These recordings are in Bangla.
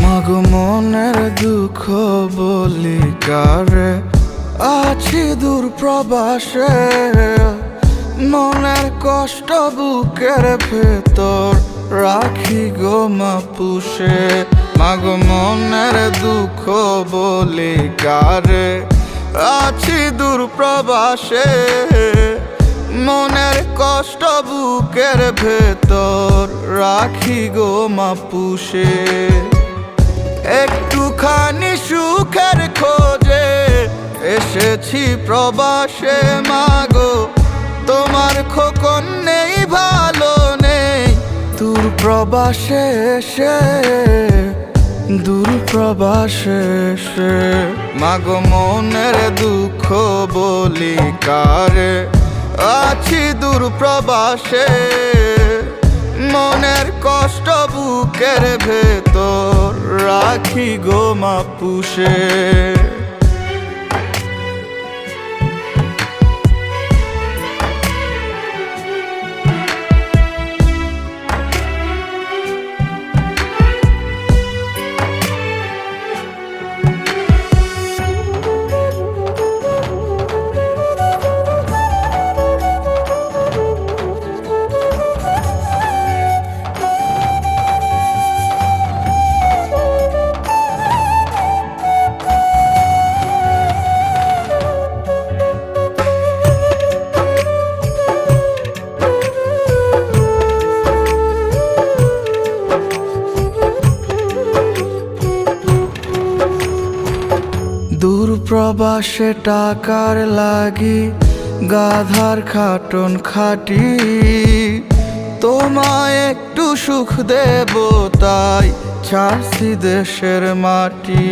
মাগো মনের দুঃখ বলি কারে? আছি দূর প্রবাসে মনের কষ্ট বুকের ভেতর রাখি গো মা পুষে মাগো মনের দুঃখ বলি কারে? আছি দূর প্রবাসে মনের কষ্ট বুকের ভেতর রাখি গো মা পুষে একটুখানি সুখের খোঁজে এসেছি প্রবাসে, মাগো। তোমার খোকন নেই, ভালো নেই। দূর প্রবাসে এসে, দূর প্রবাসে এসে। মাগো, মনের দুঃখ বলি কারে? আছি দূর প্রবাসে। মনের কষ্ট বুকের ভেতর রাখি গো মা পুষে। দূর প্রবাসে টাকার লাগি, গাধার খাটন খাটি। তোমায় একটু সুখ দেব তাই ছাড়ছি দেশের মাটি।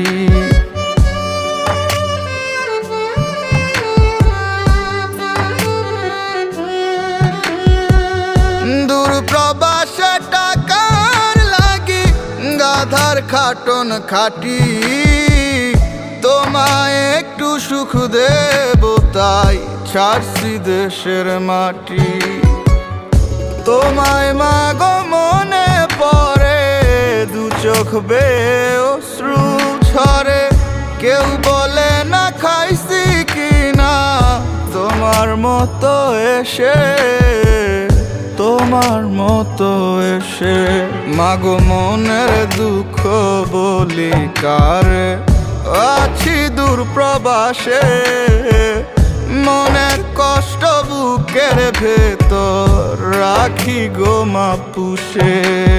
টাকার লাগি, গাধার খাটন খাটি। তোমায় একটু সুখ দেব, তাই ছাড়ছি দেশের মাটি। তোমায় মাগো মনে পড়ে, দু চোখ বে অশ্রু ছড়ে কেউ বলে না খাইছি কিনা, তোমার মতো এসে, তোমার মতো এসে। মাগো মনের দুঃখ বলি কারে? আছি দূর প্রবাসে মনের কষ্ট বুকের ভেতর রাখি গো মা পুষে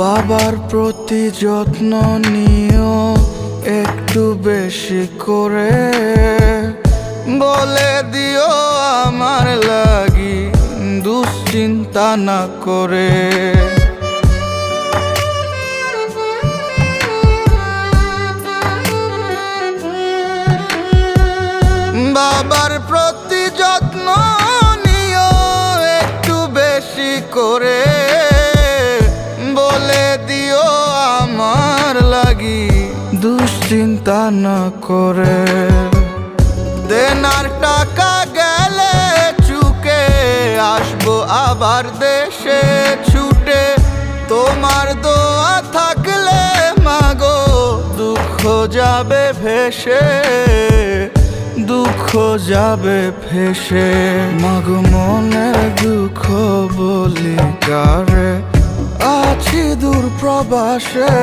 বাবার প্রতি যত্ন নিও একটু বেশি করে বলে দিও আমার লাগি দুশ্চিন্তা না করে। দুশ্চিন্তা না করে। দেনার টাকা গেলে চুকে আসব আবার দেশে। ছুটে তোমার দোয়া থাকলে মাগো, দুঃখ যাবে ভেসে। দুঃখ যাবে ফেসে মাগো মনের দুঃখ বলি কারে? আছি দূর প্রবাসে।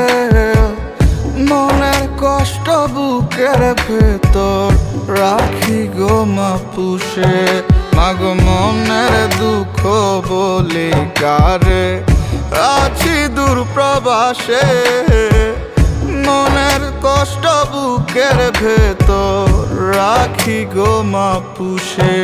মনের কষ্ট বুকের ভেতর রাখি গো মা পুষে মাগো মনের দুঃখ বলি কারে। আছি দূর প্রবাসে। মনের কষ্ট বুকের ভেতর রাখি গো মা পুষে